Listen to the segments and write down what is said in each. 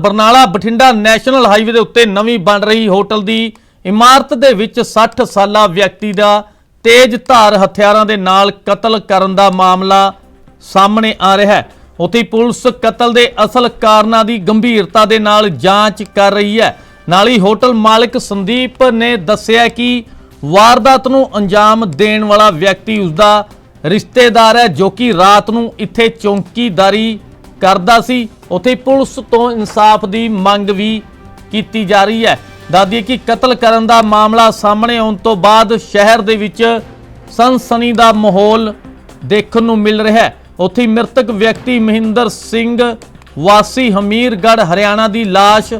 Barnala Bathinda national highway ਦੇ ਉੱਤੇ ਨਵੀਂ ਬਣ ਰਹੀ ਹੋਟਲ ਦੀ ਇਮਾਰਤ ਦੇ ਵਿੱਚ 60 ਸਾਲਾ ਵਿਅਕਤੀ ਦਾ ਤੇਜ਼ ਧਾਰ ਹਥਿਆਰਾਂ ਦੇ ਨਾਲ ਕਤਲ ਕਰਨ ਦਾ ਮਾਮਲਾ ਸਾਹਮਣੇ ਆ ਰਿਹਾ ਹੈ। ਉੱਥੇ ਪੁਲਿਸ ਕਤਲ ਦੇ ਅਸਲ ਕਾਰਨਾਂ ਦੀ ਗੰਭੀਰਤਾ ਦੇ ਨਾਲ ਜਾਂਚ ਕਰ ਰਹੀ ਹੈ। ਨਾਲ ਹੀ ਹੋਟਲ ਮਾਲਕ ਸੰਦੀਪ ਨੇ ਦੱਸਿਆ ਕਿ ਵਾਰਦਾਤ ਨੂੰ ਅੰਜਾਮ ਦੇਣ ਵਾਲਾ ਵਿਅਕਤੀ ਉਸਦਾ ਰਿਸ਼ਤੇਦਾਰ ਹੈ, ਜੋ ਕਿ ਰਾਤ ਨੂੰ ਇੱਥੇ ਚੌਂਕੀਦਾਰੀ ਕਰਦਾ ਸੀ। ਉੱਥੇ ਪੁਲਿਸ ਤੋਂ ਇਨਸਾਫ ਦੀ ਮੰਗ ਵੀ ਕੀਤੀ ਜਾ ਰਹੀ ਹੈ। ਦਾਦੀ ਕਿ ਕਤਲ ਕਰਨ ਦਾ ਮਾਮਲਾ ਸਾਹਮਣੇ ਆਉਣ ਤੋਂ ਬਾਅਦ ਸ਼ਹਿਰ ਦੇ ਵਿੱਚ ਸਨਸਨੀ ਦਾ ਮਾਹੌਲ ਦੇਖਣ ਨੂੰ ਮਿਲ ਰਿਹਾ ਹੈ। ਉੱਥੇ ਮ੍ਰਿਤਕ ਵਿਅਕਤੀ ਮਹਿੰਦਰ ਸਿੰਘ, ਵਾਸੀ ਹਮੀਰਗੜ੍ਹ, ਹਰਿਆਣਾ ਦੀ ਲਾਸ਼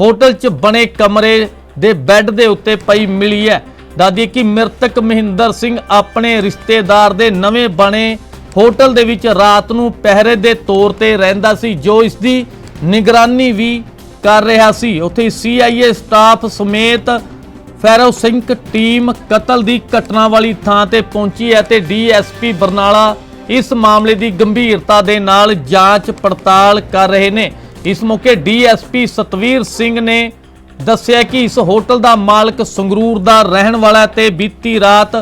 ਹੋਟਲ 'ਚ ਬਣੇ ਕਮਰੇ ਦੇ ਬੈੱਡ ਦੇ ਉੱਤੇ ਪਈ ਮਿਲੀ ਹੈ। ਦਾਦੀ ਕਿ ਮ੍ਰਿਤਕ ਮਹਿੰਦਰ ਸਿੰਘ ਆਪਣੇ ਰਿਸ਼ਤੇਦਾਰ ਦੇ ਨਵੇਂ ਬਣੇ ਹੋਟਲ ਦੇ ਵਿੱਚ ਰਾਤ ਨੂੰ ਪਹਿਰੇ ਦੇ ਤੌਰ ਤੇ ਰਹਿੰਦਾ ਸੀ, ਜੋ ਇਸ ਦੀ ਨਿਗਰਾਨੀ ਵੀ ਕਰ ਰਿਹਾ ਸੀ। ਉੱਥੇ ਸੀਆਈਏ ਸਟਾਫ ਸਮੇਤ ਫੈਰੋ ਸਿੰਘ ਟੀਮ ਕਤਲ ਦੀ ਘਟਨਾ ਵਾਲੀ ਥਾਂ ਤੇ ਪਹੁੰਚੀ ਹੈ ਤੇ ਡੀਐਸਪੀ ਬਰਨਾਲਾ ਇਸ ਮਾਮਲੇ ਦੀ ਗੰਭੀਰਤਾ ਦੇ ਨਾਲ ਜਾਂਚ ਪੜਤਾਲ ਕਰ ਰਹੇ ਨੇ। ਇਸ ਮੌਕੇ ਡੀਐਸਪੀ ਸਤਵੀਰ ਸਿੰਘ ਨੇ ਦੱਸਿਆ ਕਿ ਇਸ ਹੋਟਲ ਦਾ ਮਾਲਕ ਸੰਗਰੂਰ ਦਾ ਰਹਿਣ ਵਾਲਾ ਹੈ ਤੇ ਬੀਤੀ ਰਾਤ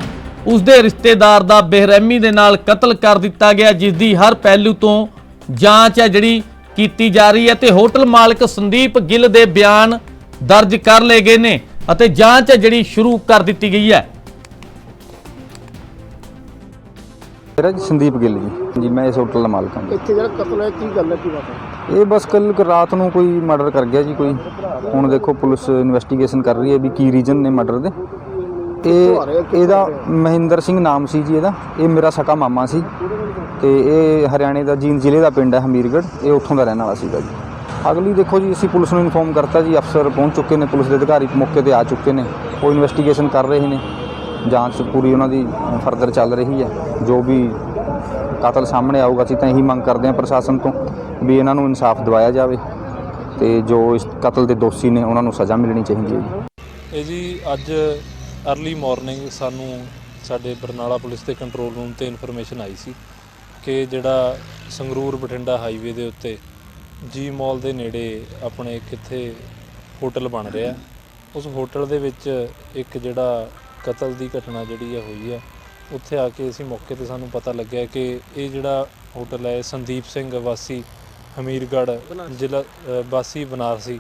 ਉਸ ਦੇ ਰਿਸ਼ਤੇਦਾਰ ਦਾ ਬੇਰਹਿਮੀ ਦੇ ਨਾਲ ਕਤਲ ਕਰ ਦਿੱਤਾ ਗਿਆ ਜਿਸ ਦੀ ਹਰ ਪਹਿਲੂ ਤੋਂ ਜਾਂਚ ਹੈ ਜਿਹੜੀ ਕੀਤੀ ਜਾ ਰਹੀ ਹੈ ਤੇ ਹੋਟਲ ਮਾਲਕ ਸੰਦੀਪ ਗਿੱਲ ਦੇ ਬਿਆਨ ਦਰਜ ਕਰ ਲਏ ਗਏ ਨੇ ਅਤੇ ਜਾਂਚ ਹੈ ਜਿਹੜੀ ਸ਼ੁਰੂ ਕਰ ਦਿੱਤੀ ਗਈ ਹੈ। ਮੇਰਾ ਜੀ ਸੰਦੀਪ ਗਿੱਲ ਜੀ। ਜੀ ਮੈਂ ਇਸ ਹੋਟਲ ਦਾ ਮਾਲਕ ਹਾਂ। ਜੀ। ਇੱਥੇ ਜਿਹੜਾ ਕਤਲ ਹੈ ਕੀ ਗੱਲ ਹੈ ਕੀ ਬਾਤ ਹੈ ਇਹ ਬਸ ਕੱਲ ਰਾਤ ਨੂੰ ਕੋਈ ਮਰਡਰ ਕਰ ਗਿਆ ਜੀ ਕੋਈ। ਹੁਣ ਦੇਖੋ ਪੁਲਿਸ ਇਨਵੈਸਟੀਗੇਸ਼ਨ ਕਰ ਰਹੀ ਹੈ ਵੀ ਕੀ ਰੀਜਨ ਨੇ ਮਰਡਰ ਦੇ। ਇਹ ਇਹਦਾ ਮਹਿੰਦਰ ਸਿੰਘ ਨਾਮ ਸੀ ਜੀ ਇਹਦਾ। ਇਹ ਮੇਰਾ ਸਕਾ ਮਾਮਾ ਸੀ। ਤੇ ਇਹ ਹਰਿਆਣੇ ਦਾ ਜੀਂਦ ਜ਼ਿਲ੍ਹੇ ਦਾ ਪਿੰਡ ਹੈ ਹਮੀਰਗੜ੍ਹ। ਇਹ ਉੱਥੋਂ ਦਾ ਰਹਿਣ ਵਾਲਾ ਸੀਗਾ ਜੀ। ਅਗਲੀ ਦੇਖੋ ਜੀ, ਅਸੀਂ ਪੁਲਿਸ ਨੂੰ ਇਨਫੋਰਮ ਕਰਤਾ ਜੀ, ਅਫਸਰ ਪਹੁੰਚ ਚੁੱਕੇ ਨੇ, ਪੁਲਿਸ ਦੇ ਅਧਿਕਾਰੀ ਮੌਕੇ ਤੇ ਆ ਚੁੱਕੇ ਨੇ। ਉਹ ਇਨਵੈਸਟੀਗੇਸ਼ਨ ਕਰ ਰਹੇ ਨੇ। ਜਾਂਚ ਪੂਰੀ ਉਹਨਾਂ ਦੀ ਫਰਦਰ ਚੱਲ ਰਹੀ ਹੈ। ਜੋ ਵੀ ਕਤਲ ਸਾਹਮਣੇ ਆਊਗਾ, ਅਸੀਂ ਤਾਂ ਇਹੀ ਮੰਗ ਕਰਦੇ ਹਾਂ ਪ੍ਰਸ਼ਾਸਨ ਤੋਂ ਵੀ ਇਹਨਾਂ ਨੂੰ ਇਨਸਾਫ ਦਿਵਾਇਆ ਜਾਵੇ ਤੇ ਜੋ ਇਸ ਕਤਲ ਦੇ ਦੋਸ਼ੀ ਨੇ, ਉਹਨਾਂ ਨੂੰ ਸਜ਼ਾ ਮਿਲਣੀ ਚਾਹੀਦੀ ਹੈ ਜੀ। ਇਹ ਜੀ ਅੱਜ ਅਰਲੀ ਮਾਰਨਿੰਗ ਸਾਨੂੰ ਸਾਡੇ ਬਰਨਾਲਾ ਪੁਲਿਸ ਦੇ ਕੰਟਰੋਲ ਰੂਮ ਤੇ ਇਨਫੋਰਮੇਸ਼ਨ ਆਈ ਸੀ ਕਿ ਜਿਹੜਾ ਸੰਗਰੂਰ ਬਠਿੰਡਾ ਹਾਈਵੇ ਦੇ ਉੱਤੇ ਜੀ ਮਾਲ ਦੇ ਨੇੜੇ ਆਪਣੇ ਕਿੱਥੇ ਹੋਟਲ ਬਣ ਰਿਹਾ। ਉਸ ਹੋਟਲ ਦੇ ਵਿੱਚ ਇੱਕ ਜਿਹੜਾ ਕਤਲ ਦੀ ਘਟਨਾ ਜਿਹੜੀ ਆ ਹੋਈ ਆ, ਉੱਥੇ ਆ ਕੇ ਅਸੀਂ ਮੌਕੇ ਤੇ ਸਾਨੂੰ ਪਤਾ ਲੱਗਿਆ ਕਿ ਇਹ ਜਿਹੜਾ ਹੋਟਲ ਹੈ ਸੰਦੀਪ ਸਿੰਘ ਵਾਸੀ ਹਮੀਰਗੜ੍ਹ ਜ਼ਿਲ੍ਹਾ ਵਾਸੀ ਬਨਾਰਸੀ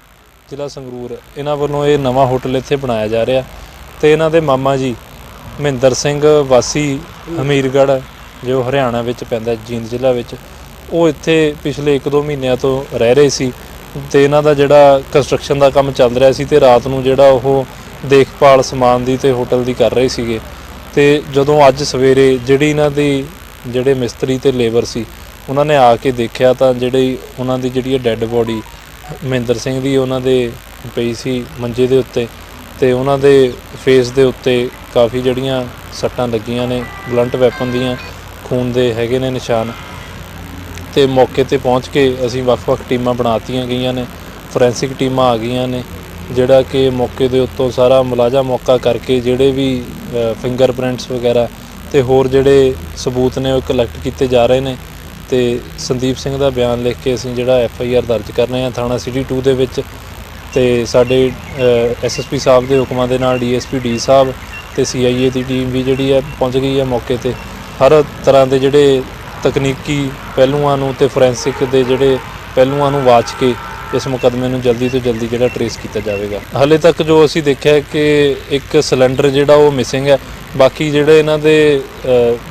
ਜ਼ਿਲ੍ਹਾ ਸੰਗਰੂਰ, ਇਹਨਾਂ ਵੱਲੋਂ ਇਹ ਨਵਾਂ ਹੋਟਲ ਇੱਥੇ ਬਣਾਇਆ ਜਾ ਰਿਹਾ। ਤੇ ਇਹਨਾਂ ਦੇ ਮਾਮਾ ਜੀ, ਮਹਿੰਦਰ ਸਿੰਘ ਵਾਸੀ ਹਮੀਰਗੜ੍ਹ ਜੋ ਹਰਿਆਣਾ ਵਿੱਚ ਪੈਂਦਾ, ਜੀਂਦ ਜ਼ਿਲ੍ਹਾ ਵਿੱਚ, ਉਹ ਇੱਥੇ ਪਿਛਲੇ 1-2 ਮਹੀਨਿਆਂ ਤੋਂ ਰਹਿ ਰਹੇ ਸੀ ਤੇ ਇਹਨਾਂ ਦਾ ਜਿਹੜਾ ਕੰਸਟਰਕਸ਼ਨ ਦਾ ਕੰਮ ਚੱਲ ਰਿਹਾ ਸੀ ਤੇ ਰਾਤ ਨੂੰ ਜਿਹੜਾ ਉਹ ਦੇਖਭਾਲ ਸਮਾਨ ਦੀ ਤੇ ਹੋਟਲ ਦੀ ਕਰ ਰਹੇ ਸੀਗੇ। ਤੇ ਜਦੋਂ ਅੱਜ ਸਵੇਰੇ ਜਿਹੜੀ ਇਹਨਾਂ ਦੀ, ਜਿਹੜੇ ਮਿਸਤਰੀ ਤੇ ਲੇਬਰ ਸੀ, ਉਹਨਾਂ ਨੇ ਆ ਕੇ ਦੇਖਿਆ ਤਾਂ ਜਿਹੜੀ ਉਹਨਾਂ ਦੀ ਜਿਹੜੀ ਡੈੱਡ ਬੋਡੀ ਮਹਿੰਦਰ ਸਿੰਘ ਦੀ ਉਹਨਾਂ ਦੇ ਪਈ ਸੀ ਮੰਜੇ ਦੇ ਉੱਤੇ ਤੇ ਉਹਨਾਂ ਦੇ ਫੇਸ ਦੇ ਉੱਤੇ ਕਾਫੀ ਜਿਹੜੀਆਂ ਸੱਟਾਂ ਲੱਗੀਆਂ ਨੇ ਬਲੰਟ ਵੈਪਨ ਦੀਆਂ, ਖੂਨ ਦੇ ਹੈਗੇ ਨੇ ਨਿਸ਼ਾਨ। ਤੇ ਮੌਕੇ ਤੇ ਪਹੁੰਚ ਕੇ ਅਸੀਂ ਵੱਖ-ਵੱਖ ਟੀਮਾਂ ਬਣਾਤੀਆਂ ਗਈਆਂ ਨੇ ਫੋਰੈਂਸਿਕ ਟੀਮਾਂ ਆ ਗਈਆਂ ਨੇ, ਜਿਹੜਾ ਕਿ ਮੌਕੇ ਦੇ ਉੱਤੋਂ ਸਾਰਾ ਮੁਲਾਜ਼ਾ ਮੌਕਾ ਕਰਕੇ ਜਿਹੜੇ ਵੀ ਫਿੰਗਰਪ੍ਰਿੰਟਸ ਵਗੈਰਾ ਤੇ ਹੋਰ ਜਿਹੜੇ ਸਬੂਤ ਨੇ ਉਹ ਕਲੈਕਟ ਕੀਤੇ ਜਾ ਰਹੇ ਨੇ। ਤੇ ਸੰਦੀਪ ਸਿੰਘ ਦਾ ਬਿਆਨ ਲਿਖ ਕੇ ਅਸੀਂ ਜਿਹੜਾ ਐਫ ਆਈ ਆਰ ਦਰਜ ਕਰ ਰਹੇ ਹਾਂ, ਥਾਣਾ ਸਿਟੀ 2 ਦੇ ਵਿੱਚ। ਤੇ ਸਾਡੇ ਐਸਐਸਪੀ ਸਾਹਿਬ ਦੇ ਹੁਕਮਾਂ ਦੇ ਨਾਲ ਡੀਐਸਪੀ ਡੀ ਸਾਹਿਬ ਤੇ ਸੀਆਈਏ ਦੀ ਟੀਮ ਵੀ ਜਿਹੜੀ ਹੈ ਪਹੁੰਚ ਗਈ ਹੈ ਮੌਕੇ ਤੇ। ਹਰ ਤਰ੍ਹਾਂ ਦੇ ਜਿਹੜੇ ਤਕਨੀਕੀ ਪਹਿਲੂਆਂ ਨੂੰ ਤੇ ਫੋਰੈਂਸਿਕ ਦੇ ਜਿਹੜੇ ਪਹਿਲੂਆਂ ਨੂੰ ਵਾਚ ਕੇ ਇਸ ਮੁਕਦਮੇ ਨੂੰ ਜਲਦੀ ਤੋਂ ਜਲਦੀ ਜਿਹੜਾ ਟਰੇਸ ਕੀਤਾ ਜਾਵੇਗਾ। ਹਾਲੇ ਤੱਕ ਜੋ ਅਸੀਂ ਦੇਖਿਆ ਕਿ ਇੱਕ ਸਿਲੰਡਰ ਜਿਹੜਾ ਉਹ ਮਿਸਿੰਗ ਹੈ। ਬਾਕੀ ਜਿਹੜੇ ਇਹਨਾਂ ਦੇ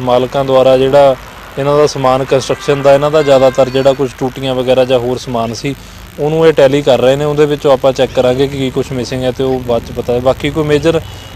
ਮਾਲਕਾਂ ਦੁਆਰਾ ਜਿਹੜਾ ਇਹਨਾਂ ਦਾ ਸਮਾਨ ਕੰਸਟਰਕਸ਼ਨ ਦਾ, ਇਹਨਾਂ ਦਾ ਜ਼ਿਆਦਾਤਰ ਜਿਹੜਾ ਕੁਝ ਟੂਟੀਆਂ ਵਗੈਰਾ ਜਾਂ ਹੋਰ ਸਮਾਨ ਸੀ ਉਹਨੂੰ ਇਹ ਟੈਲੀ ਕਰ ਰਹੇ ਨੇ, ਉਹਦੇ ਵਿੱਚੋਂ ਆਪਾਂ ਚੈੱਕ ਕਰਾਂਗੇ ਕਿ ਕੀ ਕੁਝ ਮਿਸਿੰਗ ਹੈ ਤੇ ਉਹ ਬਾਅਦ ਚ ਪਤਾ ਹੈ ਬਾਕੀ ਕੋਈ ਮੇਜਰ